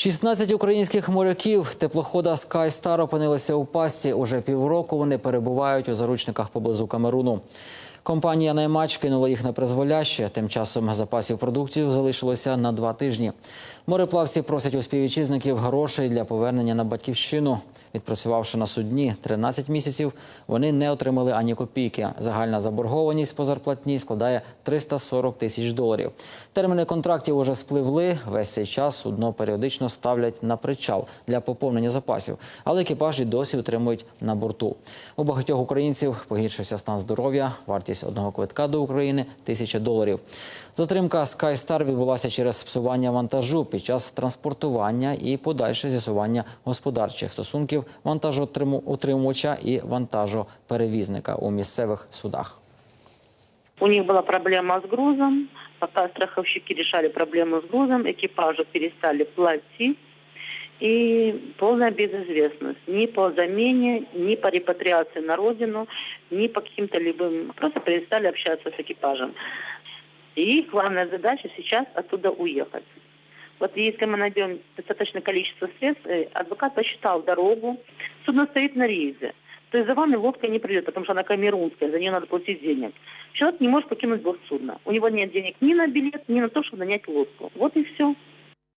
16 українських моряків теплохода Sky опинилися у пастці. Уже півроку вони перебувають у заручниках поблизу Камеруну. Компанія «Наймач» кинула їх на призволяще. Тим часом запасів продуктів залишилося на два тижні. Мореплавці просять у співвітчизників грошей для повернення на батьківщину. Відпрацювавши на судні 13 місяців, вони не отримали ані копійки. Загальна заборгованість по зарплатні складає 340 тисяч доларів. Терміни контрактів уже спливли. Весь цей час судно періодично ставлять на причал для поповнення запасів, але екіпаж і досі утримують на борту. У багатьох українців погіршився стан здоров'я. Вартість одного квитка до України тисяча доларів. Затримка Star відбулася через псування вантажу під час транспортування і подальше з'ясування господарчих стосунків вантажоутримувача і вантажоперевізника у місцевих судах. У них была проблема с грузом. Пока страховщики решали проблему с грузом, экипажу перестали платить. И полная безызвестность. Ни по замене, ни по репатриации на родину, ни по каким-то любым... Просто перестали общаться с экипажем. И их главная задача сейчас оттуда уехать. Вот если мы найдем достаточное количество средств, э, адвокат посчитал дорогу, судно стоит на рейзе. То есть за вами лодка не придет, потому что она камерунская, за нее надо платить денег. Человек не может покинуть борт судна. У него нет денег ни на билет, ни на то, чтобы нанять лодку. Вот и все.